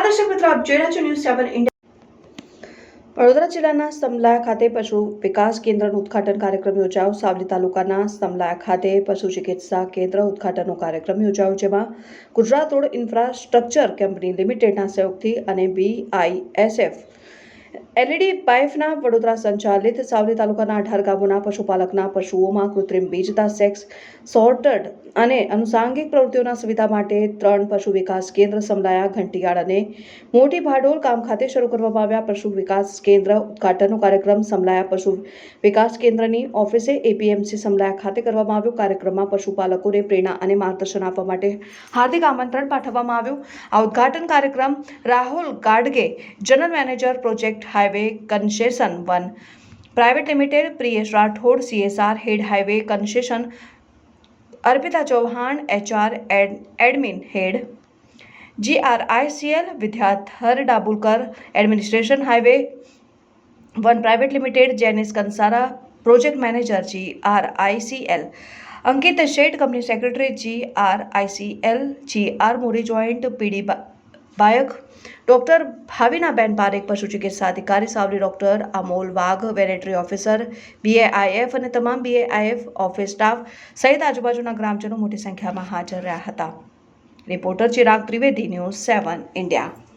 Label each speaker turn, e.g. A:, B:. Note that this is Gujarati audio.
A: આપ જોઈ રહ્યા છો ન્યૂઝ સેવન ઇન્ડિયા વડોદરા જિલ્લાના સમલાયા ખાતે પશુ વિકાસ કેન્દ્રનું ઉદ્ઘાટન કાર્યક્રમ યોજાયો. સાવલી તાલુકાના સમલાયા ખાતે પશુ ચિકિત્સા કેન્દ્ર ઉદઘાટનનો કાર્યક્રમ યોજાયો, જેમાં ગુજરાત રોડ ઇન્ફ્રાસ્ટ્રક્ચર કંપની લિમિટેડના સહયોગથી અને બીઆઈએસએફ એલઈડી પાઇફના વડોદરા સંચાલિત સાવલી તાલુકાના અઢાર ગામોના પશુપાલકના પશુઓમાં કૃત્રિમ બીજતા, સેક્સ સોર્ટડ અને અનુસાંગિક પ્રવૃત્તિઓના સુવિધા માટે ત્રણ પશુ વિકાસ કેન્દ્ર સમલાયા ઘંટિયાળ અને મોટી ભાડોલ ગામ ખાતે શરૂ કરવામાં આવ્યા. પશુ વિકાસ કેન્દ્ર ઉદઘાટનનો કાર્યક્રમ સમલાયા પશુ વિકાસ કેન્દ્રની ઓફિસે એપીએમસી સમલાયા ખાતે કરવામાં આવ્યો. કાર્યક્રમમાં પશુપાલકોને પ્રેરણા અને માર્ગદર્શન આપવા માટે હાર્દિક આમંત્રણ પાઠવવામાં આવ્યું. આ ઉદ્ઘાટન કાર્યક્રમ Rahul Gadge, general manager project highway concession one. Private limited Priyesh Rathod C S R head highway concession Arpita Chauhan H R admin head. G R I C L Vidyadhar Dabulkar, administration highway one. Private limited Jainis Kansara, project manager G R I C L Ankit Sheth, company secretary G R I C L G R Mori joint P D બાયક doctor Bhavinaben Parekh, પશુ ચિકિત્સા અધિકારી, સાવલી ડોક્ટર અમોલ વાઘ વેરેટરી ઓફિસર, બીએઆઈએફ અને તમામ બીએઆઈએફ ઓફિસ સ્ટાફ સહિત આજુબાજુના ગ્રામજનો મોટી સંખ્યામાં હાજર રહ્યા હતા. Reporter Chirag Trivedi, news seven, India.